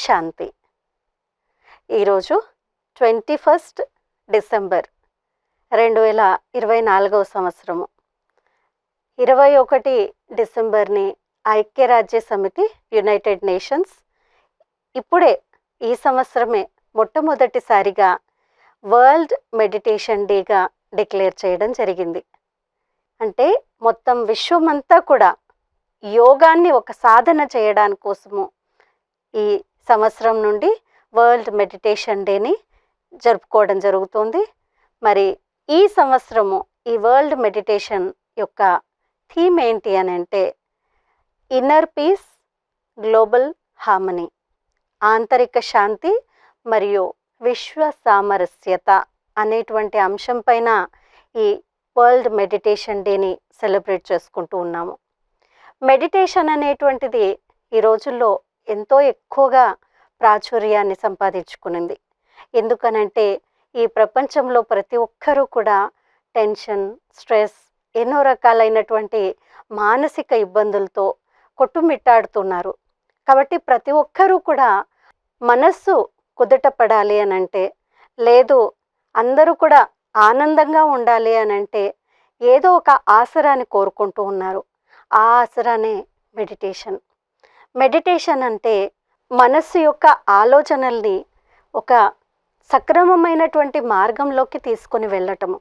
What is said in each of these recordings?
శాంతి. ఈరోజు twenty first December రెండు వేల ఇరవై నాలుగవ సంవత్సరము. ఇరవై ఒకటి డిసెంబర్ని ఐక్యరాజ్య సమితి యునైటెడ్ నేషన్స్ ఇప్పుడే ఈ సంవత్సరమే మొట్టమొదటిసారిగా వరల్డ్ మెడిటేషన్ డేగా డిక్లేర్ చేయడం జరిగింది. అంటే మొత్తం విశ్వమంతా కూడా యోగాన్ని ఒక సాధన చేయడాని కోసము ఈ సంవత్సరం నుండి వరల్డ్ మెడిటేషన్ డేని జరుపుకోవడం జరుగుతుంది. మరి ఈ సంవత్సరము ఈ వరల్డ్ మెడిటేషన్ యొక్క థీమ్ ఏంటి అని అంటే ఇన్నర్ పీస్ గ్లోబల్ హార్మనీ ఆంతరిక శాంతి మరియు విశ్వ సామరస్యత అనేటువంటి అంశం పైన ఈ వరల్డ్ మెడిటేషన్ డేని సెలబ్రేట్ చేసుకుంటూ ఉన్నాము. మెడిటేషన్ అనేటువంటిది ఈ రోజుల్లో ఎంతో ఎక్కువగా ప్రాచుర్యాన్ని సంపాదించుకునింది. ఎందుకనంటే ఈ ప్రపంచంలో ప్రతి ఒక్కరూ కూడా టెన్షన్ స్ట్రెస్ ఎన్నో రకాలైనటువంటి మానసిక ఇబ్బందులతో కొట్టుమిట్టాడుతున్నారు. కాబట్టి ప్రతి ఒక్కరూ కూడా మనస్సు కుదుట పడాలి అని అంటే లేదు అందరూ కూడా ఆనందంగా ఉండాలి అని అంటే ఏదో ఒక ఆసరాన్ని కోరుకుంటూ ఉన్నారు. ఆ ఆసరానే మెడిటేషన్. మెడిటేషన్ అంటే మనస్సు యొక్క ఆలోచనల్ని ఒక సక్రమమైనటువంటి మార్గంలోకి తీసుకొని వెళ్ళటము.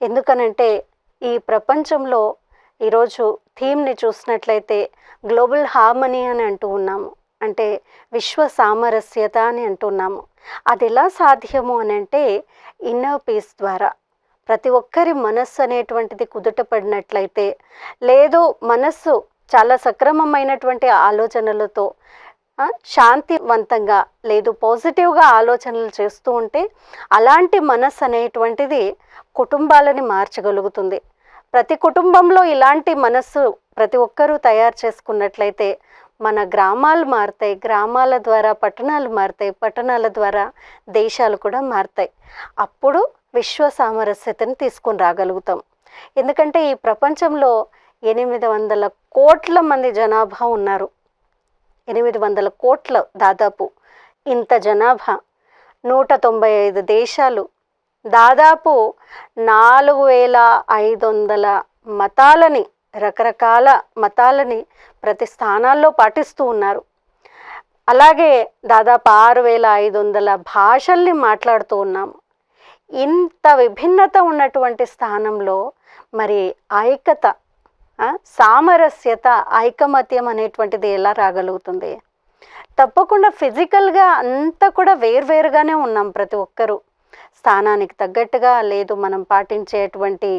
ఎందుకనంటే ఈ ప్రపంచంలో ఈరోజు థీమ్ని చూసినట్లయితే గ్లోబల్ హార్మనీ అని అంటూ ఉన్నాము. అంటే విశ్వ సామరస్యత అని అంటున్నాము అది ఎలా సాధ్యము అని అంటే ఇన్నర్ పీస్ ద్వారా. ప్రతి ఒక్కరి మనస్సు అనేటువంటిది కుదుట పడినట్లయితే లేదు మనస్సు చాలా సక్రమమైనటువంటి ఆలోచనలతో శాంతివంతంగా లేదు పాజిటివ్గా ఆలోచనలు చేస్తూ ఉంటే అలాంటి మనస్సు అనేటువంటిది కుటుంబాలని మార్చగలుగుతుంది. ప్రతి కుటుంబంలో ఇలాంటి మనస్సు ప్రతి ఒక్కరూ తయారు చేసుకున్నట్లయితే మన గ్రామాలు మారుతాయి గ్రామాల ద్వారా పట్టణాలు మారుతాయి పట్టణాల ద్వారా దేశాలు కూడా మారుతాయి. అప్పుడు విశ్వ సామరస్యతను తీసుకుని రాగలుగుతాం. ఎందుకంటే ఈ ప్రపంచంలో ఎనిమిది వందల కోట్ల మంది జనాభా ఉన్నారు. ఎనిమిది వందల కోట్ల దాదాపు ఇంత జనాభా. నూట తొంభై ఐదు దేశాలు. దాదాపు నాలుగు వేల ఐదు వందల మతాలని రకరకాల మతాలని ప్రతి స్థానాల్లో పాటిస్తూ ఉన్నారు. అలాగే దాదాపు ఆరు వేల ఐదు వందల భాషల్ని మాట్లాడుతూ ఉన్నాము ఇంత విభిన్నత ఉన్నటువంటి స్థానంలో మరి ఐక్యత సామరస్యత ఐకమత్యం అనేటువంటిది ఎలా రాగలుగుతుంది? తప్పకుండా ఫిజికల్గా అంతా కూడా వేర్వేరుగానే ఉన్నాం ప్రతి ఒక్కరూ. స్థానానికి తగ్గట్టుగా లేదు మనం పాటించేటువంటి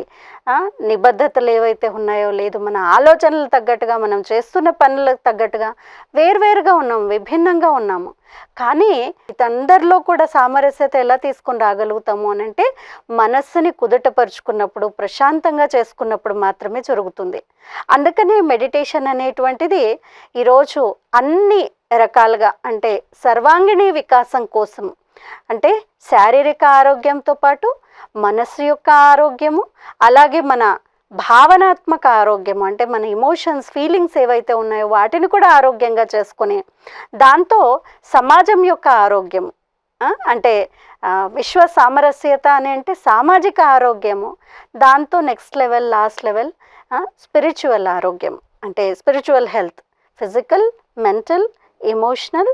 నిబద్ధతలు ఏవైతే ఉన్నాయో లేదు మన ఆలోచనలు తగ్గట్టుగా మనం చేస్తున్న పనులకు తగ్గట్టుగా వేర్వేరుగా ఉన్నాం విభిన్నంగా ఉన్నాము. కానీ ఇతందరిలో కూడా సామరస్యత ఎలా తీసుకుని రాగలుగుతాము అని అంటే మనస్సుని కుదుటపరుచుకున్నప్పుడు ప్రశాంతంగా చేసుకున్నప్పుడు మాత్రమే జరుగుతుంది. అందుకనే మెడిటేషన్ అనేటువంటిది ఈరోజు అన్ని రకాలుగా అంటే సర్వాంగిణి వికాసం కోసం అంటే శారీరక ఆరోగ్యంతో పాటు మనస్సు యొక్క ఆరోగ్యము అలాగే మన భావనాత్మక ఆరోగ్యం అంటే మన ఇమోషన్స్ ఫీలింగ్స్ ఏవైతే ఉన్నాయో వాటిని కూడా ఆరోగ్యంగా చేసుకునే దాంతో సమాజం యొక్క ఆరోగ్యం అంటే విశ్వ సామరస్యత అని అంటే సామాజిక ఆరోగ్యము దాంతో next level last level spiritual ఆరోగ్యం అంటే spiritual health physical mental emotional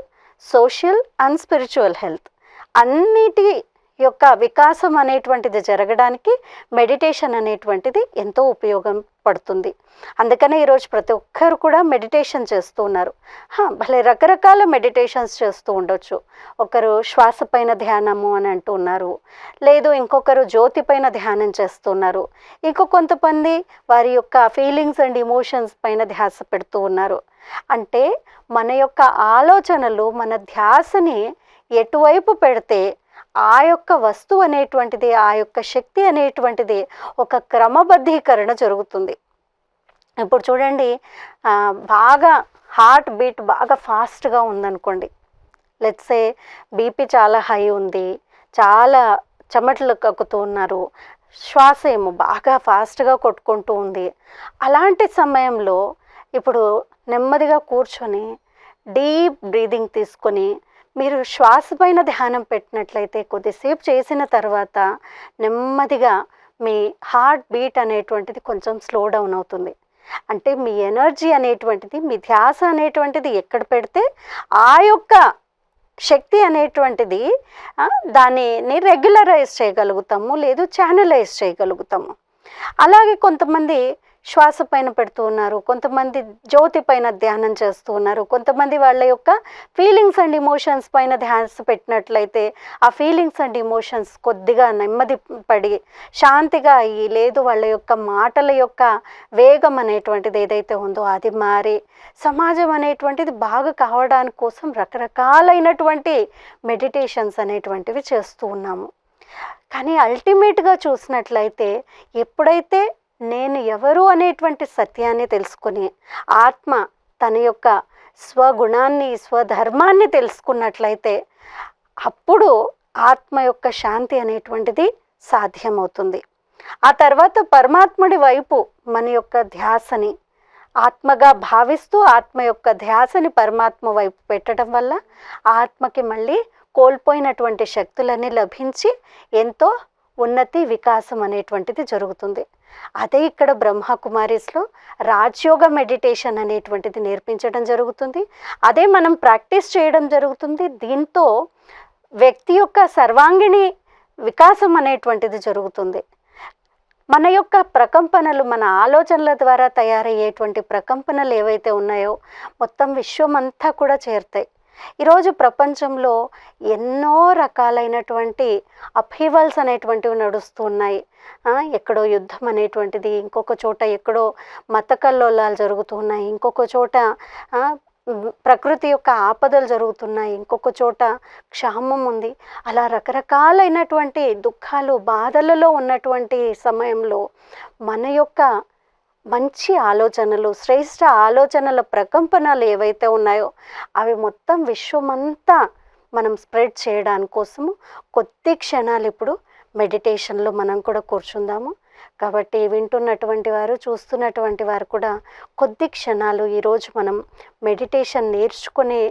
social and spiritual health అన్నిటి యొక్క వికాసం అనేటువంటిది జరగడానికి మెడిటేషన్ అనేటువంటిది ఎంతో ఉపయోగం పడుతుంది. అందుకనే ఈరోజు ప్రతి ఒక్కరు కూడా మెడిటేషన్ చేస్తూ ఉన్నారు. హా, భలే రకరకాల మెడిటేషన్స్ చేస్తూ ఉండొచ్చు. ఒకరు శ్వాస పైన ధ్యానము అని అంటూ ఉన్నారు. లేదు ఇంకొకరు జ్యోతి పైన ధ్యానం చేస్తున్నారు ఇంకో కొంతమంది వారి యొక్క ఫీలింగ్స్ అండ్ ఇమోషన్స్ పైన ధ్యాస పెడుతూ ఉన్నారు. అంటే మన యొక్క ఆలోచనలు మన ధ్యాసని ఎటువైపు పెడితే ఆ యొక్క వస్తువు అనేటువంటిది ఆ యొక్క శక్తి అనేటువంటిది ఒక క్రమబద్ధీకరణ జరుగుతుంది. ఇప్పుడు చూడండి బాగా హార్ట్ బీట్ బాగా ఫాస్ట్గా ఉందనుకోండి. లెట్సే బీపీ చాలా హై ఉంది చాలా చెమటలు కక్కుతూ ఉన్నారు శ్వాస ఏమో బాగా ఫాస్ట్గా కొట్టుకుంటూ ఉంది. అలాంటి సమయంలో ఇప్పుడు నెమ్మదిగా కూర్చొని డీప్ బ్రీదింగ్ తీసుకొని మీరు శ్వాస పైన ధ్యానం పెట్టినట్లయితే కొద్దిసేపు చేసిన తర్వాత నెమ్మదిగా మీ హార్ట్ బీట్ అనేటువంటిది కొంచెం స్లో డౌన్ అవుతుంది. అంటే మీ ఎనర్జీ అనేటువంటిది మీ ధ్యాస అనేటువంటిది ఎక్కడ పెడితే ఆ యొక్క శక్తి అనేటువంటిది దానిని రెగ్యులరైజ్ చేయగలుగుతాము లేదు ఛానలైజ్ చేయగలుగుతాము. అలాగే కొంతమంది శ్వాస పైన పెడుతూ ఉన్నారు. కొంతమంది జ్యోతి పైన ధ్యానం చేస్తూ ఉన్నారు. కొంతమంది వాళ్ళ యొక్క ఫీలింగ్స్ అండ్ ఇమోషన్స్ పైన ధ్యాస పెట్టినట్లయితే ఆ ఫీలింగ్స్ అండ్ ఇమోషన్స్ కొద్దిగా నెమ్మది పడి శాంతిగా అయ్యి లేదు వాళ్ళ యొక్క మాటల యొక్క వేగం అనేటువంటిది ఏదైతే ఉందో అది మారి సమాజం అనేటువంటిది బాగా కావడానికి కోసం రకరకాలైనటువంటి మెడిటేషన్స్ అనేటువంటివి చేస్తూ ఉన్నాము. కానీ అల్టిమేట్గా చూసినట్లయితే ఎప్పుడైతే నేను ఎవరు అనేటువంటి సత్యాన్ని తెలుసుకుని ఆత్మ తన యొక్క స్వగుణాన్ని స్వధర్మాన్ని తెలుసుకున్నట్లయితే అప్పుడు ఆత్మ యొక్క శాంతి అనేటువంటిది సాధ్యమవుతుంది. ఆ తర్వాత పరమాత్ముడి వైపు మన యొక్క ధ్యాసని ఆత్మగా భావిస్తూ ఆత్మ యొక్క ధ్యాసని పరమాత్మ వైపు పెట్టడం వల్ల ఆత్మకి మళ్ళీ కోల్పోయినటువంటి శక్తులన్నీ లభించి ఎంతో ఉన్నతి వికాసం అనేటువంటిది జరుగుతుంది. అదే ఇక్కడ బ్రహ్మకుమారిస్లో రాజయోగ మెడిటేషన్ అనేటువంటిది నేర్పించడం జరుగుతుంది. అదే మనం ప్రాక్టీస్ చేయడం జరుగుతుంది. దీంతో వ్యక్తి యొక్క సర్వాంగిణి వికాసం అనేటువంటిది జరుగుతుంది. మన యొక్క ప్రకంపనలు మన ఆలోచనల ద్వారా తయారయ్యేటువంటి ప్రకంపనలు ఏవైతే ఉన్నాయో మొత్తం విశ్వమంతా కూడా చేరుతాయి. ఈరోజు ప్రపంచంలో ఎన్నో రకాలైనటువంటి అప్హీవల్స్ అనేటువంటివి నడుస్తున్నాయి ఎక్కడో యుద్ధం అనేటువంటిది ఇంకొక చోట ఎక్కడో మత కల్లోలాలు జరుగుతూ ఉన్నాయి. ఇంకొక చోట ప్రకృతి యొక్క ఆపదలు జరుగుతున్నాయి. ఇంకొక చోట క్షామం ఉంది. అలా రకరకాలైనటువంటి దుఃఖాలు బాధలలో ఉన్నటువంటి సమయంలో మన యొక్క మంచి ఆలోచనలు శ్రేష్ఠ ఆలోచనల ప్రకంపనలు ఏవైతే ఉన్నాయో అవి మొత్తం విశ్వమంతా మనం స్ప్రెడ్ చేయడానికి కోసము కొద్ది క్షణాలు ఇప్పుడు మెడిటేషన్లో మనం కూడా కూర్చుందాము. కాబట్టి వింటున్నటువంటి వారు చూస్తున్నటువంటి వారు కూడా కొద్ది క్షణాలు ఈరోజు మనం మెడిటేషన్ నేర్చుకునే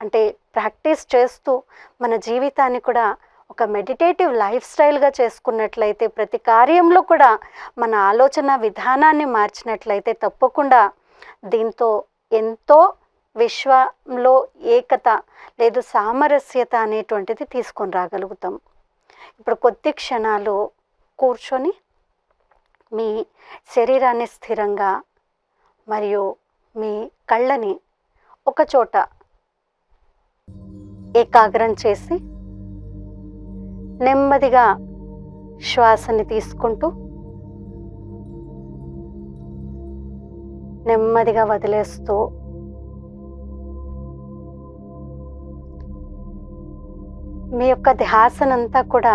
అంటే ప్రాక్టీస్ చేస్తూ మన జీవితాన్ని కూడా ఒక మెడిటేటివ్ లైఫ్ స్టైల్గా చేసుకున్నట్లయితే ప్రతి కార్యంలో కూడా మన ఆలోచన విధానాన్ని మార్చినట్లయితే తప్పకుండా దీంతో ఎంతో విశ్వంలో ఏకత లేదు సామరస్యత అనేటువంటిది తీసుకొని రాగలుగుతాం. ఇప్పుడు కొద్ది క్షణాలు కూర్చొని మీ శరీరాన్ని స్థిరంగా మరియు మీ కళ్ళని ఒకచోట ఏకాగ్రం చేసి నెమ్మదిగా శ్వాసని తీసుకుంటూ నెమ్మదిగా వదిలేస్తూ మీ యొక్క ధ్యాసనంతా కూడా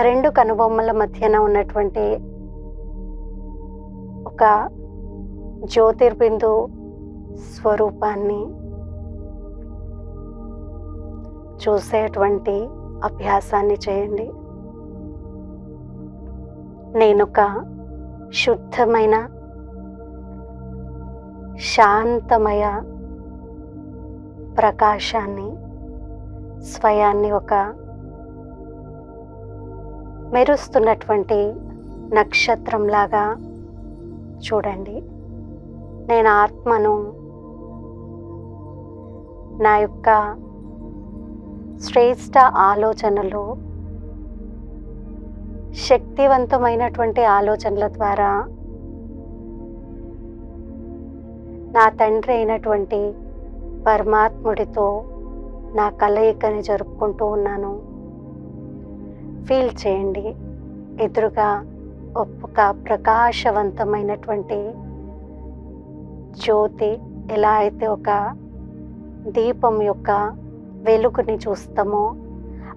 రెండు కనుబొమ్మల మధ్యన ఉన్నటువంటి ఒక జ్యోతిర్బిందు స్వరూపాన్ని చూసేటువంటి అభ్యాసాన్ని చేయండి. నేనొక శుద్ధమైన శాంతమయ ప్రకాశాన్ని స్వయాన్ని ఒక మెరుస్తున్నటువంటి నక్షత్రంలాగా చూడండి. నేను ఆత్మను నా యొక్క శ్రేష్ట ఆలోచనలు శక్తివంతమైనటువంటి ఆలోచనల ద్వారా నా తండ్రి అయినటువంటి పరమాత్ముడితో నా కలయికని జరుపుకుంటూ ఉన్నాను. ఫీల్ చేయండి. ఎదురుగా ఒక ప్రకాశవంతమైనటువంటి జ్యోతి ఎలా అయితే ఒక దీపం యొక్క వెలుగుని చూస్తామో?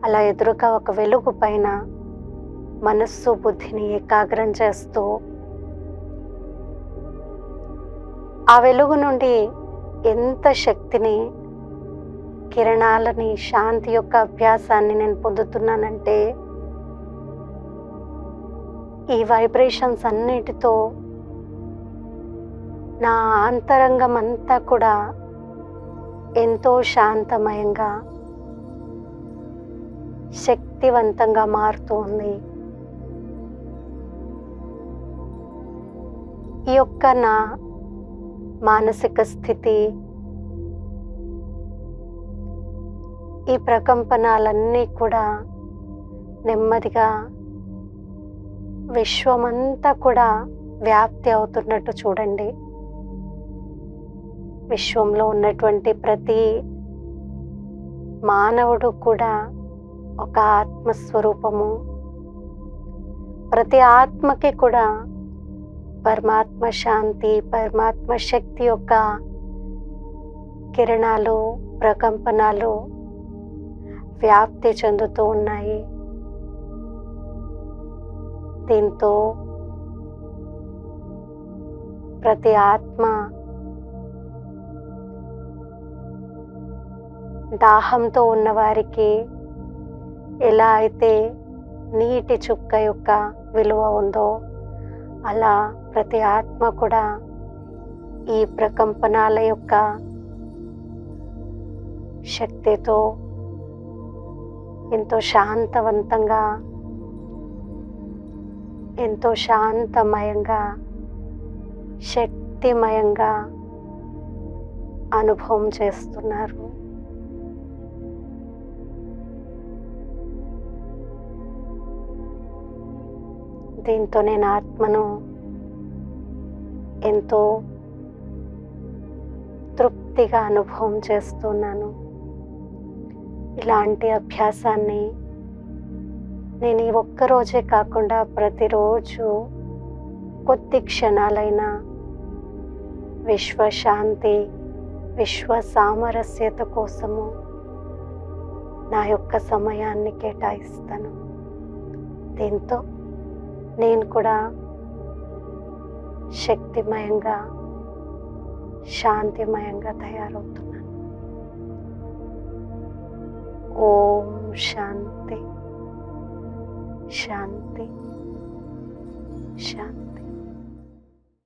అలా ఎదురుగా ఒక వెలుగు పైన మనస్సు బుద్ధిని ఏకాగ్రం చేస్తూ ఆ వెలుగు నుండి ఎంత శక్తిని కిరణాలని శాంతి యొక్క అభ్యాసాన్ని నేను పొందుతున్నానంటే ఈ వైబ్రేషన్స్ అన్నిటితో నా అంతరంగం అంతా కూడా ఎంతో శాంతమయంగా శక్తివంతంగా మారుతుంది. ఈ యొక్క నా మానసిక స్థితి ఈ ప్రకంపనాలన్నీ కూడా నెమ్మదిగా విశ్వమంతా కూడా వ్యాప్తి అవుతున్నట్టు చూడండి. విశ్వంలో ఉన్నటువంటి ప్రతి మానవుడు కూడా ఒక ఆత్మస్వరూపము. ప్రతి ఆత్మకి కూడా పరమాత్మ శాంతి పరమాత్మ శక్తి యొక్క కిరణాలు ప్రకంపనాలు వ్యాప్తి చెందుతూ ఉన్నాయి. దీంతో ప్రతి ఆత్మ దాహంతో ఉన్నవారికి ఎలా అయితే నీటి చుక్క యొక్క విలువ ఉందో అలా ప్రతి ఆత్మ కూడా ఈ ప్రకంపనాల యొక్క శక్తితో ఎంతో శాంతవంతంగా ఎంతో శాంతమయంగా శక్తిమయంగా అనుభవం చేస్తున్నారు. దీంతో నేను ఆత్మను ఎంతో తృప్తిగా అనుభవం చేస్తున్నాను. ఇలాంటి అభ్యాసాన్ని నేను ఈ ఒక్కరోజే కాకుండా ప్రతిరోజు కొద్ది క్షణాలైనా విశ్వశాంతి విశ్వ సామరస్యత కోసము నా యొక్క సమయాన్ని కేటాయిస్తాను. దీంతో నేను కూడా శక్తిమయంగా శాంతిమయంగా తయారవుతున్నాను. ఓం శాంతి శాంతి శాంతి.